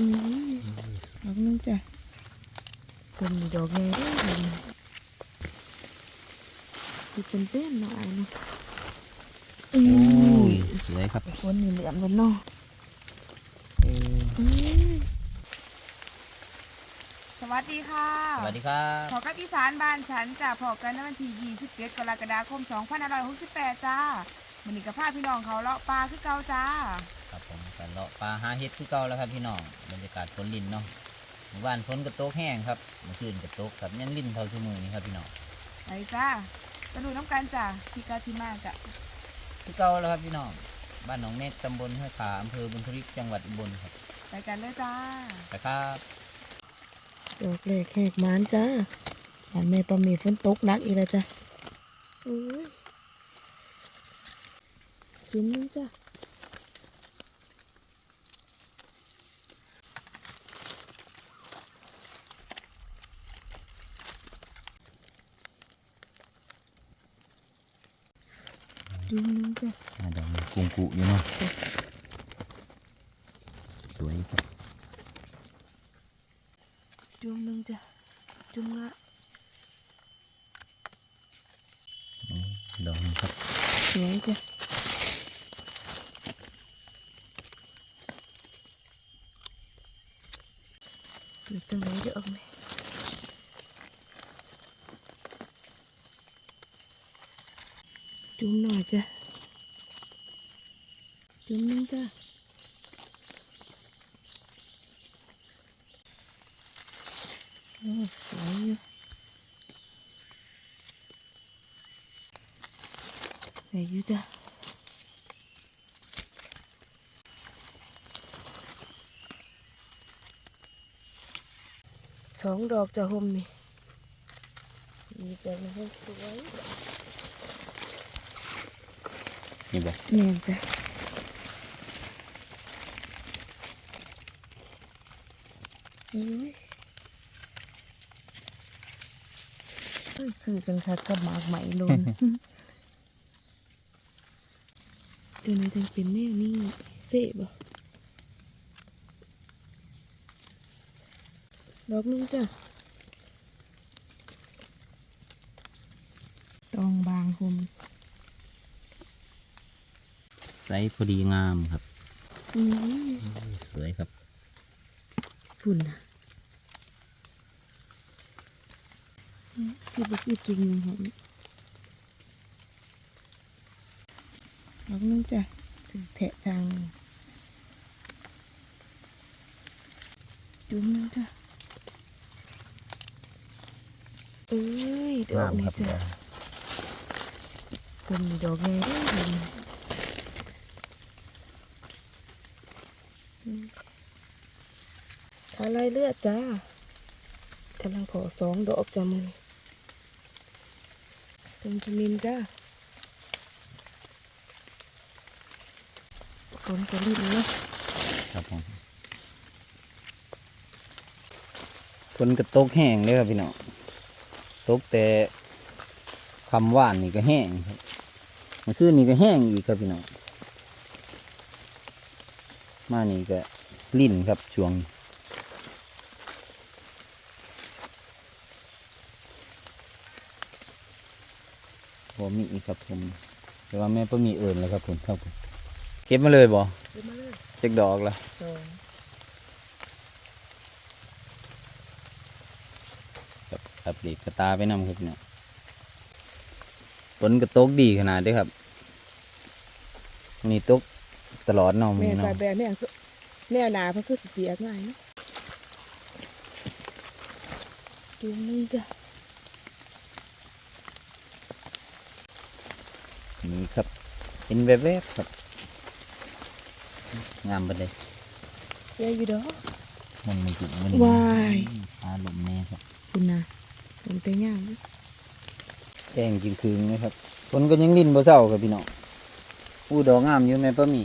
อืมดอกนึงจ้ะเป็นดอกใหญ่ด้วยเห็นคือเป็นเต้นหน่อยเนาะอืโอ้มยสวยครับคนนี่เหลือมกันเนาะเอออืมสวัสดีค่ะ สวัสดีครับพอกับอีสานบ้านฉันจะพอกันในวันที่ 27 กรกฎาคม 2568 จ้ามันนี้กับพาพี่น้องเขาเลาะปลาคือเก่าจ้าครับผมกัน เลาะปลาหาเห็ดคือเก่าแล้วครับพี่น้องบรรยากาศฝนลินเนาะหมู่บ้านฝนกระโตกแห้งครับเมื่อคืนกระโตกครับยังลินเท่าชั่วโมงนี้ครับพี่น้องไปจ้าสนุกน้ำกันจ้าพี่กาที่มากจ้ะคือเก่าแล้วครับพี่น้องบ้านหนองเมฆตำบลห้วยขาอำเภอบุญทริกจังหวัดอุบลครับไปกันเลยจ้าไปครับดอกแรกแหกมานจ้าบ้านแม่ปะมีฝนตกหนักอีกแล้วจ้ะอุ้ยจุ่มนึงจ้ะ จุ่มนึงจ้ะอ่าดอกนี้กุ้งกุอยู่เนาะสวยครับจุ่มนึงจ้ะจุ่มละอืมดอกนี้ครับสวยจ้ะอยู่ตรงไหนเด้อแม่ จุ่มหน่อยจ้ะ จุ่มนึงจ้ะโอ้สวยอยู่ใส่อยู่จ้ะสองดอกจะห่มนี่มีแต่ละให้สวย นี่แบบแม่นจ้ะอุ้ยเอ้ยคือกันค่ะกับหมากไหมลนตัวนี้ถึงเป็นแนวนี้เสะบ่ดอกหนึงจ้ะตองบางคุม ไซส์พอดีงามครับอืมสวยครับฝุ่นอะอืมคือบ่คือจริงนะครับดอกหนึงจ้ะสือแทะทางหนึ่งจุ่มหนึงจ้ะเอ้ยดอกนี้จ้ะเป็นดอกไงเด้อเห็นอืมขาลายเลือดจ้ากำลังขอสองดอกจ้ะมันเป็นจมินจ้าฝนจะรีบเนาะครับผมฝนกระโตกแห้งเลยครับพี่น้องตกแต่คำว่านนี่ก็แห้งครับมื่อคืนนี่ก็แห้งอีกครับพี่น้องมานี่ก็ลิ่นครับช่วง ผมมีอีกครับผมแต่ว่าแม่ก็มีเอิญแล้วครับผมครับผมเก็บมาเลยบ่เดี๋ยวมาเลยเจ็กดอกละสองครับอัปเดตกระตาไปนำครับเนี่ยฝนกระตกดีขนาดเด้อครับนี่ตกตลอดเนาะแม่มีตาเนาะแบบแม่งแนวหนาเพิ่นคือสิเปียกง่ายเนาะจุ่มหนึงจ้ะ นี่ครับเป็นแวบๆครับ งามไปเลยเสียอยู่ดอกมันมันจุมันว้ายพาลมแน่ครับคุณนะเป็นเตย่างเด้อแดงจริงคืนนะครับฝนก็ยังลิ้นบ่เศร้าครับพี่น้องอู้ดอกงามอยู่แม่ป้ามี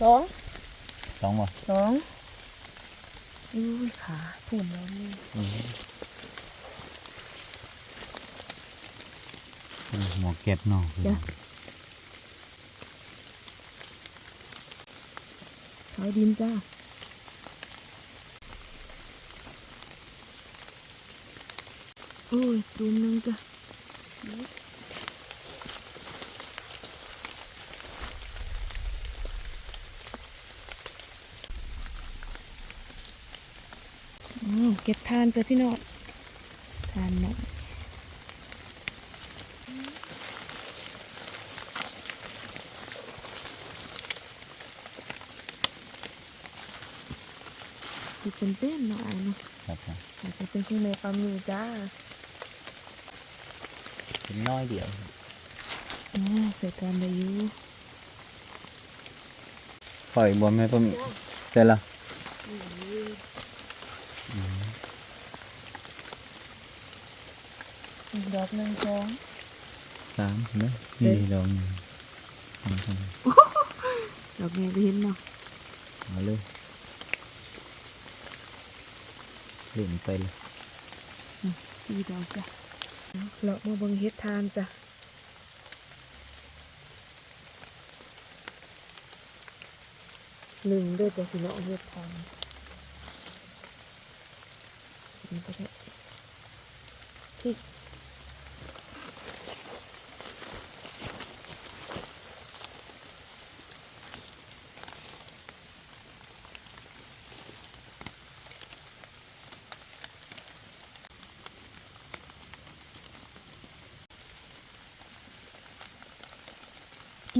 สองสองบ่สองอุ้ยขาผุ่นแล้วนี่ หมอเก็บเนาะจ้ะ ขาวดินจ้าโอ้ยจูมนึงจ้ะอ้เก็บทานจ้ะพี่น้อง ที่เป็นเต้นหน่อยเนาะครับผมอาจจะเป็นเครื่องในปลาหมีจ้าเป็นน้อยเดียวอ๋อใส่กันได้อยู่ปล่อยบวมให้ป้าหมีเสร็จละอีกดอกหนึ่งสองสามเห็นไหมนี่ดอกหนึ่งสองสามดอกไงไปเห็นเนาะเอาเลยเล่นไปเลยสี่ดอกจ้ะเลาะมาเบังเฮ็ดทานจ้ะหนึ่งด้วยจ้ะพี่น้องเฮ็ดทานนี่ก็ได้พี่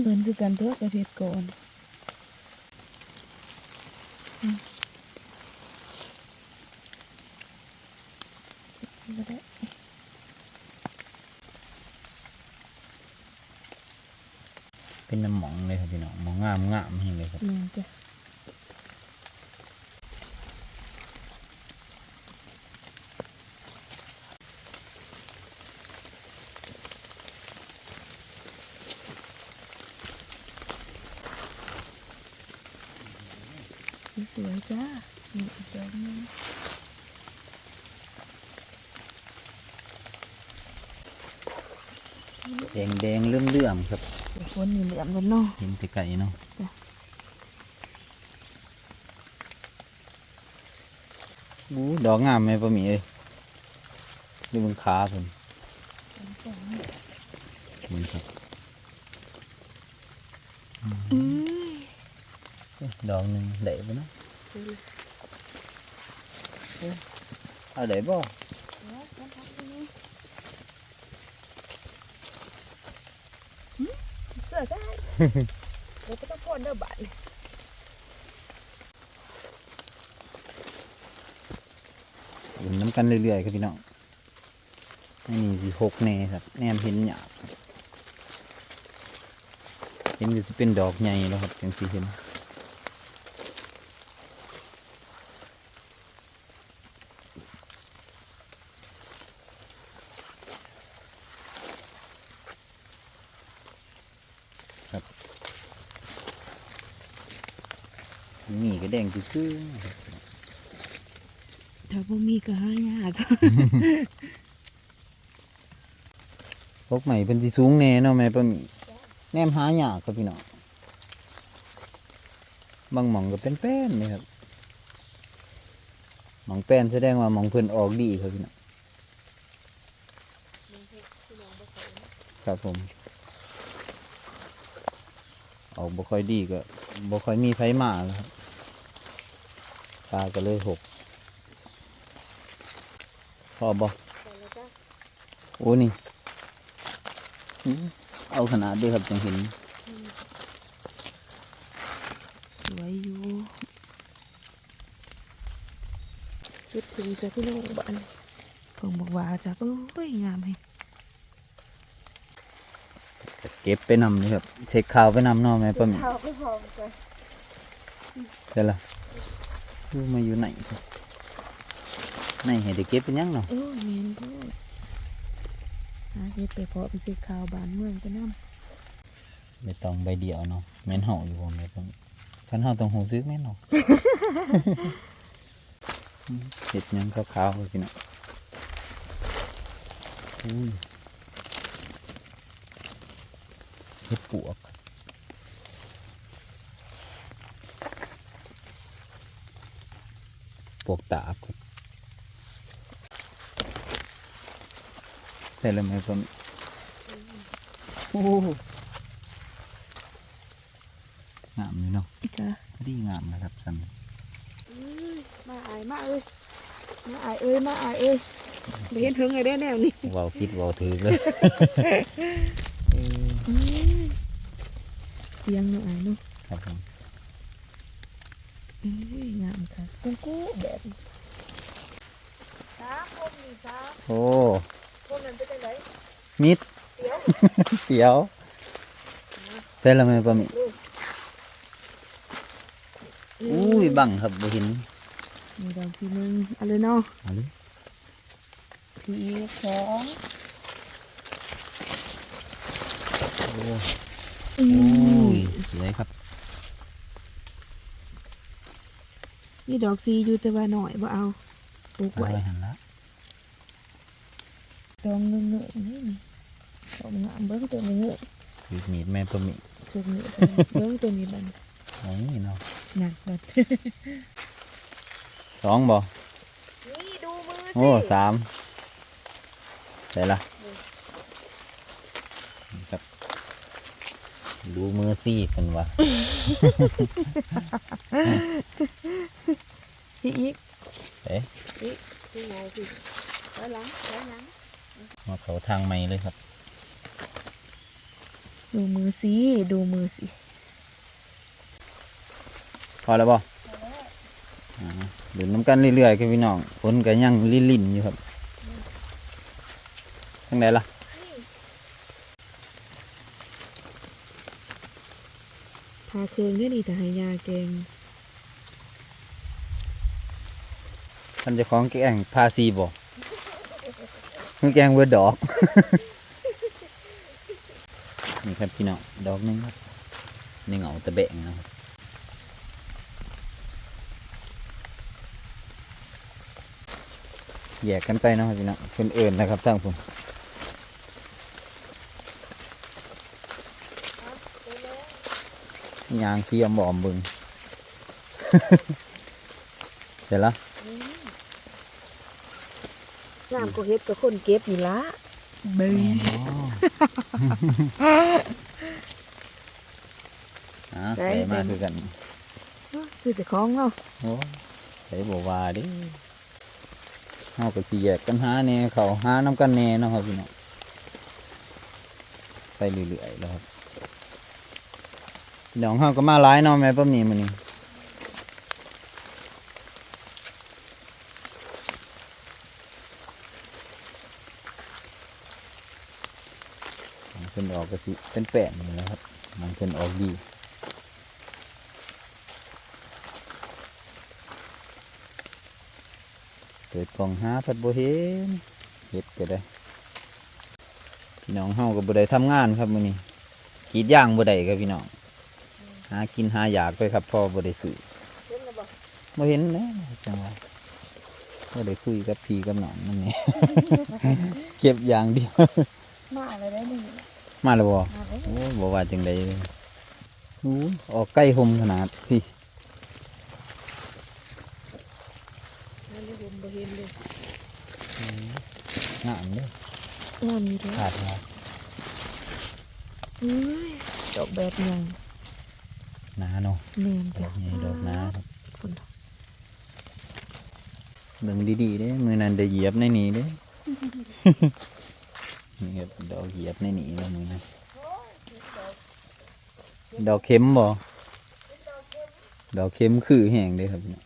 เงินคือกันตัวประเภทก่อนอืมก็ได้เป็นน้ำหมองเลยครับพี่น้องหมองงามงามให้เลยครับ หนึ่งจ้ะส วยๆจ้านี่อีกดอกหนึงแดงแดงๆเลื่อมเลื่อมๆครับเดี๋ยวคนนี่เหลี่ยมกันเนาะเห็นแต่ไก่เนาะจ้ะบูดอกงามไหมป้าหมีเอ้ยดูมันขาเพิ่นนี่ครับอืมเอ้ยดอกหนึ่งได้ปะเนาะ เอาได้บ่เสือใช่เดี๋ยวจะตะโกนเด้อบัดนี่เห็นน้ำกันเรื่อยๆครับพี่น้องอันนี้สิหกแน่ครับ แนมเห็นหยาบครับเห็นก็สิเป็นดอกใหญ่แล้วครับจังสิเห็น นี่ก็แดงคือถ้าบ่มีก็หายากพวกใหม่เพิ่นสิสูงแน่เนาะแม่ป้าหมีแนมหายากครับพี่น้องบางหม่องก็เป็นแป้นเลยครับหม่องแป้นแสดงว่าหม่องเพิ่นออกดีครับพี่น้องครับผมออกบ่ค่อยดีก็บ่ค่อยมีไฟมาแล้วครับ ตาก็เลยหกพอบ่โอ้นี่อื้อเอาขนาดด้วยครับจังเห็น สวยอยู่คิดถึงจะพี่น้องบ้านเพิ่งบอกว่าจ้ะโอ้ยงามให้เก็บไปนำเลยครับ เช็คข่าวไปนำเนาะแม่ป้าหมีข้าวไม่พอจ้ะใช่ละ ดูมาอยู่ไหนครับไหนให้ได้เก็บเป็นหยังเนาะโอ้ยแม่นโพดหาเฮ็ดไปเพาะไปซื้อข้าวบ้านเมืองกันนำใบตองใบเดียวเนาะแม่นเห่าอยู่บ่แม่ป้าหมีท่านเห่าต้องหูซึกแม่นเนาะอืมเห็ดหยังขาวๆเลยพี่น้องอุ้ยเห็ดปวก วกตาบครับใส่แล้วไหมผมโอ้โหงามเลยเนาะจ้ะพอดีงามนะครับสันมาอายมาเอ้ยมาอายเอ้ยมาอายเอ้ยไม่เห็นถึงไงได้แนวนี้เว้าคิดเว้าถือเลยเออเสียงเนาะอายเนาะครับผม เอ้ยงามค่ะกุ้งกู้แบบจ้าพมนี่จ้าโอ้พมนั้นเป็นยังไงมิดเดี๋ยวเดี๋ยวใส่แล้วไหมปะมิอุ้ยบังครับบ่เห็นมีดอกทีนึงเอะไรเนาะเอาเลยทีสองโอ้อืโอ้มยสวยครับ นี่ดอกซีอยู่แต่ว่าหน่อยบ่เอาปลูกเอาไว้ไว้หันละดองเงือกๆนี่นี่ดอกงามเบิ้งตัวนี้เงือกถือมีดแม่ปะมิสุกเงือกเบิ้งตัวนี้บันโอ้ยเนาะหนักบัดสองบ่นี่ดูมือโอ้สามใส่ละนี่ครับ ดูมือซี่เป็นวะพี่อีกเอ๊ะพี่พี่ไงพี่ไว้หลังไว้หลังมาเขาทางใหม่เลยครับ ดูมือสิดูมือสิพอแล้วบ่อ่าดื่มน้ำกันเรื่อยๆครับพี่น้องฝนก็ยังลิ่นๆอยู่ครับทั้งไหนล่ะาเครื่องเนี่ยนี่แต่หายาแกงท่านเจะของแกงพาซีบ่มันแกงเวอร์ดอก นี่ครับพี่น้องดอกหนึงครับนี่เหงาตะแบงนะครับแยกกันไปเนาะครับพี่น้องเป็นเอิญนะครับทั้งผม ยางเสียมบอมเบึงเสร็จแล้วน้ำก็เฮ็ดกับคนเก็บนี่ละเบิ้งอ่าใส่มาคือกัน คือจะคล้องเนาะโอ้ใส่บว่าดิเฮาก็สิแยกกันหาแหน่เขาหาน้ำกันแหน่เนาะครับพี่น้องไปเรื่อยๆแล้วครับ พี่น้องเฮาก็มาหลายเนาะแม่ป้ามีมื้อนี้มันเพิ่นออกก็สิเป็นแป้นนี่แหละครับ มันเพิ่นออกดีเปิดกองหาผัดโบเห็นเฮ็ดก็ได้พี่น้องเฮาก็บ่ได้ทำงานครับมื้อนี้กรีดยางบ่ได้ครับพี่น้อง หากินหาอยากไปครับพ่อบ่ได้ซื้อเห็นแล้วบ่บ่เห็นแหน่จังว่าบ่ได้คุยกับพี่กับน้องนั่นนี่เก็บอย่างเดียวมาอะไรได้นี่มาแล้วบ่มาแล้วโอ้บ่ว่าจังไดเลยโอ้ยออกใกล้ห่มขนาดพี่นั่นนี่ผมบ่เห็นเลยงามเด้องามอยู่เด้อขาดมาเอ้ยดอกแบบยังห นาเนาะแม่นดจ้ะอกใหญ่ดอกหนาครับคนเบิ่งดีๆเด้มือนั้นได้เหยียบในนี้เด้ นี่ครับดอกเหยียบในนี้แล้วมือนั้นดอกเข็มบ่ดอกเข็มคือแห้งเด้ครับพี่น้อ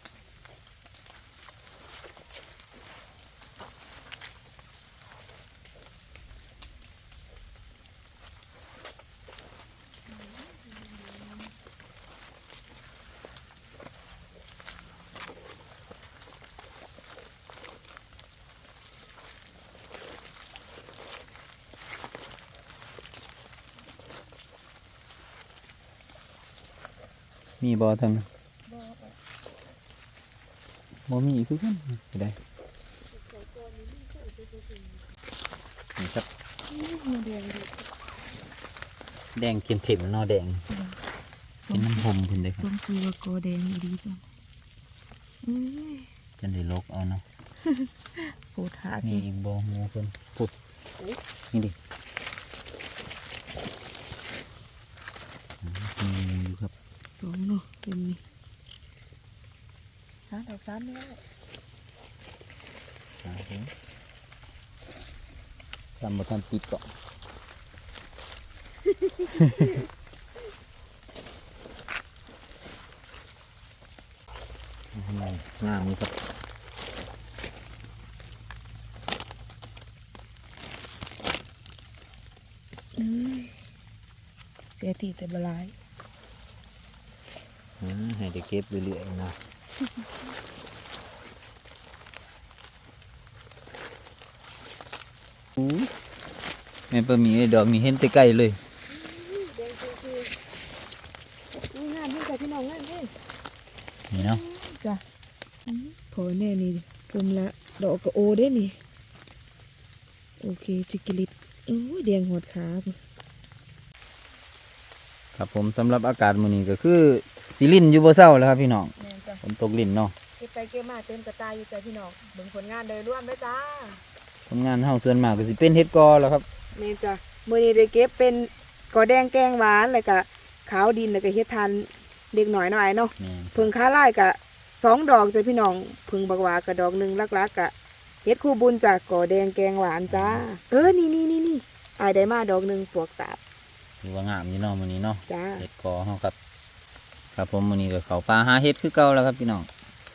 มีบ่ทั้งนั้นบ่มีคือกันไปได้นี่ครับมาแดงดิแดงเข้มเข็มๆเนาะแดงสเป็นมน้ำผมเพิ่นเด้คสรับมซื้อว่าโกแดงอีดีกันเอ้ยจันได้ลกเอาเนาะปูทามีนี่อีกบ่หมูเพิ่นพุดนี่ดิอืมอยู่ครับ สอง เนาะเป็นนี่หาดอกสามนี่ได้หาเถอะทำมาทำปิดก่อนอืมงามนี่ครับเสียทีแต่บหลายอ่า ให้ได้เก็บเรื่อยๆนะแม่ปะหมีไอ้ดอกนี่เห็นแต่ไกล้เลยงานให้กับพี่น้องงานนี่เนาะจ้ะพอแน่นี่ผมละดอกกระโอได้นี่ โอเคจิกิลิตโอ้ยแดงหดขาครับผมสำหรับอากาศมื้อนี้ก็คือ สิลิ่นอยู่บ่เศร้าแล้วครับพี่น้องแม่นจ้ะฝนตกลิ่นเนาะเก็บไปเก็บมาเต็มกระตายอยู่จ้ะพี่น้องเบิ่งผลงานโดยรวมด้วยจ้าผลงานเฮาส่วนมากก็สิเป็นเฮ็ดกอแล้วครับ แม่นจ้ะมื้อนี้ได้เก็บเป็นกอแดงแกงหวานแล้วก็ขาวดินแล้วก็เฮ็ดทานเด็กหน่อยหน่อยเนาะแม่นเพิ่งค้าไล่กะสองดอกจ้ะพี่น้องเพิ่งบักหวากะดอกหนึ่งลักๆกะเฮ็ดคู่บุญจากก่อแดงแกงหวานจ้า เออนี่นี่นี่นี่อายได้มาดอกหนึ่งปวกตาบถือว่างามอยู่เนาะมื้อนี้เนาะจ้า เฮ็ดกอเฮาครับ ครับผมมื้อนี้ก็เข้าป่าหาเฮ็ดคือเก่าแล้วครับพี่น้อง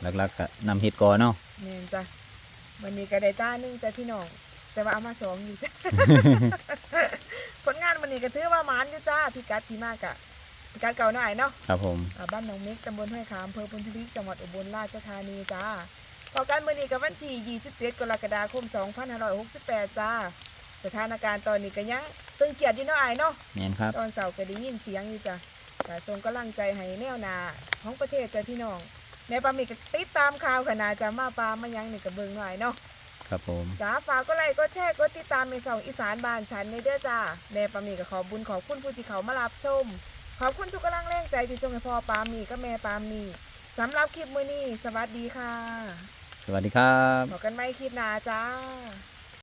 หลักๆก็นำเฮ็ดกอเนาะแม่นจ้ะวันนี้ก็ได้ต้าหนึ่งจ้ะพี่น้องแต่ว่าเอามาสองอยู่จ้ะ ผลงานวันนี้ก็ถือว่าหมานอยู่จ้าพี่กัดพี่มากอะพี่กัดเก่าหน่อยเนาะครับผมอ่าบ้านหนองเม็กตำบลห้วยขามอำเภอปุณทวิกจังหวัดอุบลราชธานีจ้าพอกันมื้อนี้กับวันที่27กรกฎาคม 2568 จ้า สถานการณ์ตอนนี้ก็ยังตึงเกียดอยู่เนาะอายเนาะแม่นครับ ตอนเสาร์ก็ได้ยินเสียงอยู่จ้ะ แต่ส่งกำลังใจให้แนวหนาของประเทศจ้ะพี่น้องแม่ปามีก็ติดตามข่าวขนาดจะมาปลามายังนี่ก็เบิ่งหน่อยเนาะครับผมจ้าฝากก็ไลค์ก็แชร์ก็ติดตามในสองอีสานบ้านฉันในเด้อจ้าแม่ปามีก็ขอบบุญขอบคุณผู้ที่เขามารับชม ขอบคุณทุกกำลังแรงใจที่ส่งให้พ่อปามีก็แม่ปามีสำหรับคลิปมื้อนี้สวัสดีค่ะ สวัสดีครับบอกกันไม่คลิปหน้าจ้า